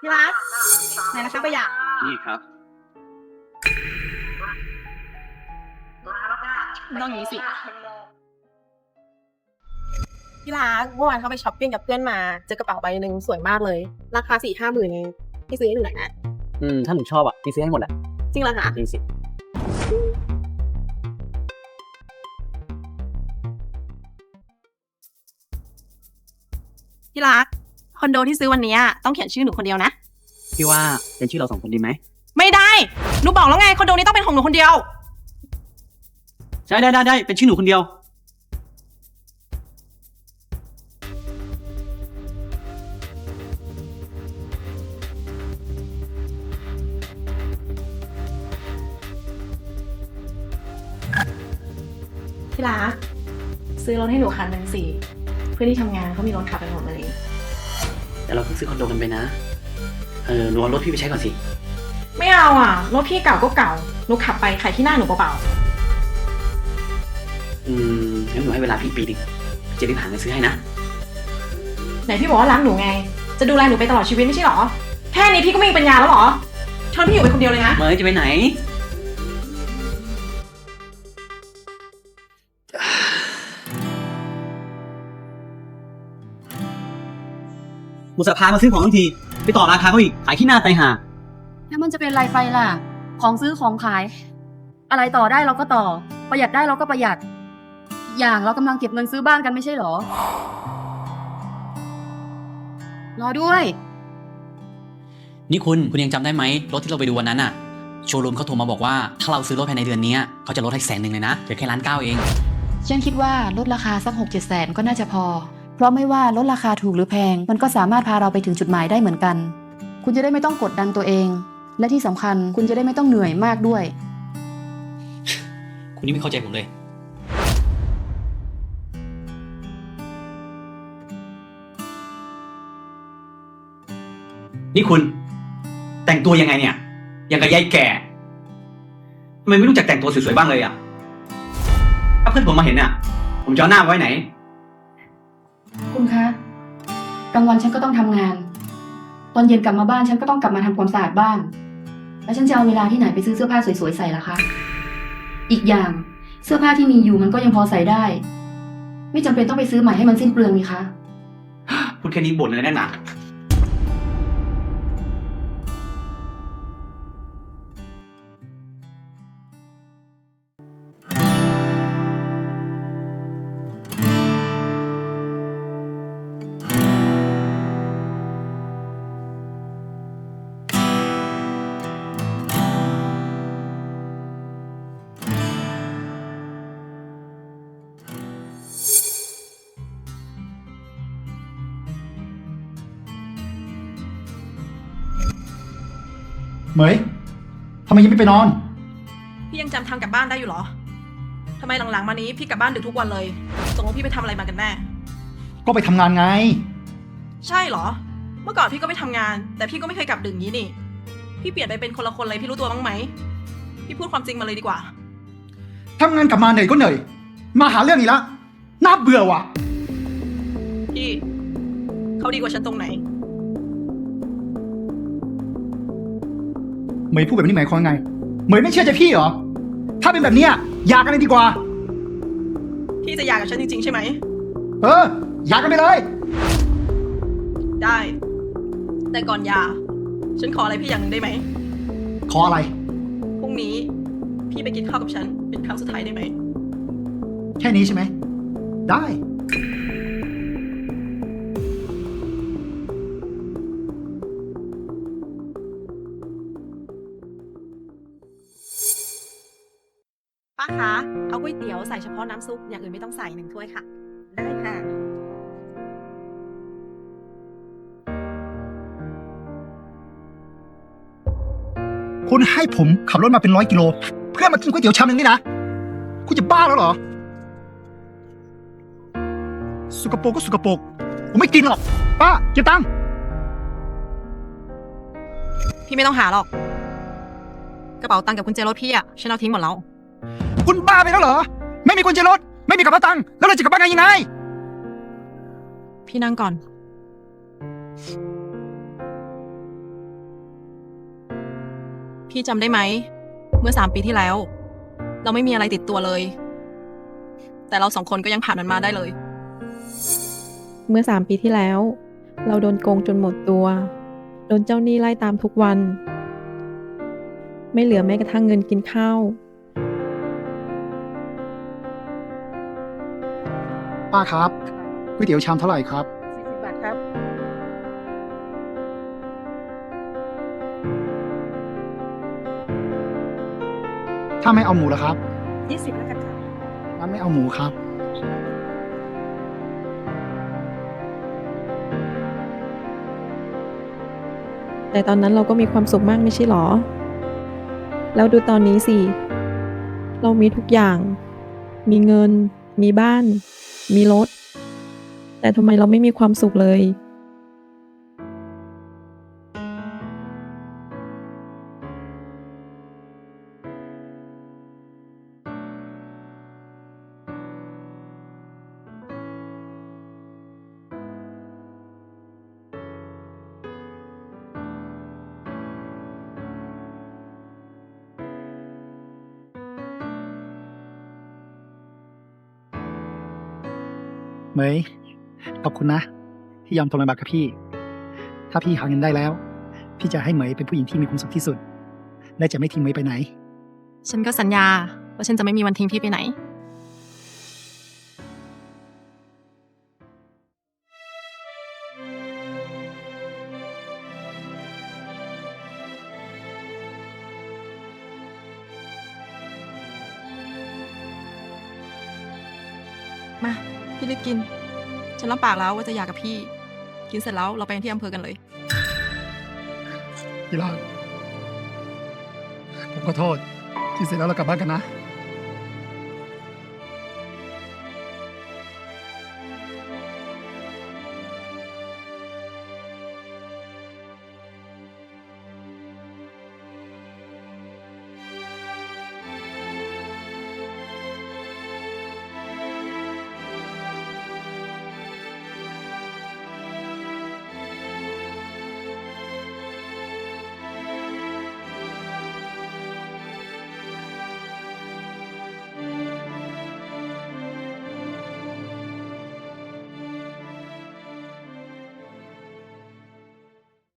ที่รักไหนนะคะประหยัดนี่ครับต้องอย่างนี้สิที่รักเมื่อวานเขาไปช้อปปิ้งกับเพื่อนมา เจอกระเป๋าใบหนึ่งสวยมากเลย ราคาสี่ห้าหมื่นพี่ซื้อให้หนูหน่อยนะอืม ถ้าหนูชอบอะพี่ซื้อให้หมดแหละจริงเหรอคะจริงสิที่รัก คอนโดที่ซื้อวันนี้ต้องเขียนชื่อหนูคนเดียวนะ พี่ว่าเป็นชื่อเราสองคนดีไหม ไม่ได้ หนูบอกแล้วไงคอนโดนี้ต้องเป็นของหนูคนเดียว ใช่ได้ได้ได้เป็นชื่อหนูคนเดียว ที่รักซื้อรถให้หนูคันหนึ่งสิเพื่อนที่ทำงานเขามีรถขับไปหมดเลย แต่เราเพิ่งซื้อคอนโดกันไปนะ เออหนูเอารถพี่ไปใช้ก่อนสิ ไม่เอาอะรถพี่เก่าก็เก่าหนูขับไปขายที่หน้าหนูเปล่าอืมงั้นหนูให้เวลาพี่ปีหนึ่งพี่จะรีบหาเงินซื้อให้นะ ๆไหนพี่บอกว่ารักหนูไง จะดูแลหนูไปตลอดชีวิตไม่ใช่หรอ แค่นี้พี่ก็ไม่มีปัญญาแล้วหรอเชิญพี่อยู่เป็นคนเดียวเลยนะ เมย์จะไปไหน มุสภามาซื้อของทั้งที ไปต่อราคาเขาอีก ขายขี้หน้าไตายห่า แล้วมันจะเป็นไรไปล่ะ ของซื้อของขาย อะไรต่อได้เราก็ต่อ ประหยัดได้เราก็ประหยัด อย่างเรากำลังเก็บเงินซื้อบ้านกันไม่ใช่เหรอ รอด้วย นี่คุณ คุณยังจำได้ไหมรถที่เราไปดูวันนั้นอะโชว์รูมเขาโทรมาบอกว่า ถ้าเราซื้อรถภายในเดือนนี้เขาจะลดให้แสนหนึ่งเลยนะเหลือแค่ล้านเก้าเอง ฉันคิดว่าลดราคาสักหกเจ็ดแสนก็น่าจะพอ เพราะไม่ว่าลดราคาถูกหรือแพง มันก็สามารถพาเราไปถึงจุดหมายได้เหมือนกัน คุณจะได้ไม่ต้องกดดันตัวเอง และที่สำคัญคุณจะได้ไม่ต้องเหนื่อยมากด้วย คุณนี่ไม่เข้าใจผมเลย นี่คุณ แต่งตัวยังไงเนี่ยยังกับยายแก่ทำไมไม่รู้จักแต่งตัวสวยๆบ้างเลยอะ ถ้าเพื่อนผมมาเห็นอะ ผมจะเอาหน้าไว้ไหน คุณคะ กลางวันฉันก็ต้องทำงาน ตอนเย็นกลับมาบ้านฉันก็ต้องกลับมาทำความสะอาดบ้าน แล้วฉันจะเอาเวลาที่ไหนไปซื้อเสื้อผ้าสวยๆใส่ล่ะคะ อีกอย่างเสื้อผ้าที่มีอยู่มันก็ยังพอใส่ได้ ไม่จำเป็นต้องไปซื้อใหม่ให้มันสิ้นเปลืองนี่คะ พูดแค่นี้บ่นเลยแน่หนา เหมยทำไมยังไม่ไปนอน พี่ยังจำทางกลับบ้านได้อยู่เหรอทำไมหลังๆมานี้พี่กลับบ้านดึกทุกวันเลยตกลงพี่ไปทำอะไรมากันแน่ ก็ไปทำงานไง ใช่เหรอ เมื่อก่อนพี่ก็ไปทำงาน แต่พี่ก็ไม่เคยกลับดึกงี้นี่ พี่เปลี่ยนไปเป็นคนละคนเลยพี่รู้ตัวบ้างไหม พี่พูดความจริงมาเลยดีกว่า ทำงานกลับมาเหนื่อยก็เหนื่อย มาหาเรื่องอีกแล้วน่าเบื่อว่ะ พี่ เขาดีกว่าฉันตรงไหน เหมยพูดแบบนี้หมายความไง เหมยไม่เชื่อใจพี่เหรอ ถ้าเป็นแบบเนี้ยหย่ากันเลยดีกว่า พี่จะหย่ากับฉันจริงๆใช่ไหม เออหย่ากันไปเลย ได้ แต่ก่อนหย่าฉันขออะไรพี่อย่างหนึ่งได้ไหม ขออะไร พรุ่งนี้ พี่ไปกินข้าวกับฉันเป็นครั้งสุดท้ายได้ไหม แค่นี้ใช่ไหม ได้ ก๋วยเตี๋ยวใส่เฉพาะน้ำซุปอย่างอื่นไม่ต้องใส่หนึ่งถ้วยค่ะ ได้ค่ะ คุณให้ผมขับรถมาเป็นร้อยกิโล เพื่อมากินก๋วยเตี๋ยวชามนึงนี่นะ คุณจะบ้าแล้วเหรอ สุกโปรกก็สุกโปรกผมไม่กินหรอก ป้าเก็บตังค์พี่ไม่ต้องหาหรอก กระเป๋าตังค์กับกุญแจรถพี่อะฉันเอาทิ้งหมดแล้ว คุณบ้าไปแล้วเหรอ ไม่มีกุญแจรถ ไม่มีกระเป๋าตังค์แล้วเราจะกลับบ้านกันยังไง พี่นั่งก่อน พี่จำได้ไหม เมื่อสามปีที่แล้ว เราไม่มีอะไรติดตัวเลย แต่เราสองคนก็ยังผ่านมันมาได้เลย เมื่อสามปีที่แล้ว เราโดนโกงจนหมดตัว โดนเจ้าหนี้ไล่ตามทุกวัน ไม่เหลือแม้กระทั่งเงินกินข้าว ป้าครับก๋วยเตี๋ยวชามเท่าไหร่ครับ40บาทครับ ถ้าไม่เอาหมูล่ะครับ20แล้วกันค่ะงั้นไม่เอาหมูครับ แต่ตอนนั้นเราก็มีความสุขมากไม่ใช่หรอ แล้วดูตอนนี้สิ เรามีทุกอย่าง มีเงิน มีบ้าน มีรถ แต่ทำไมเราไม่มีความสุขเลย เหมยขอบคุณนะ ที่ยอมทนลำบากกับพี่ ถ้าพี่หาเงินได้แล้ว พี่จะให้เหมยเป็นผู้หญิงที่มีความสุขที่สุด และจะไม่ทิ้งเหมยไปไหน ฉันก็สัญญาว่าฉันจะไม่มีวันทิ้งพี่ไปไหน มา พี่รีบกิน ฉันรับปากแล้วว่าจะอยากกับพี่ กินเสร็จแล้วเราไปที่อำเภอกันเลย พี่ลาดผมขอโทษ กินเสร็จแล้วเรากลับบ้านกันนะ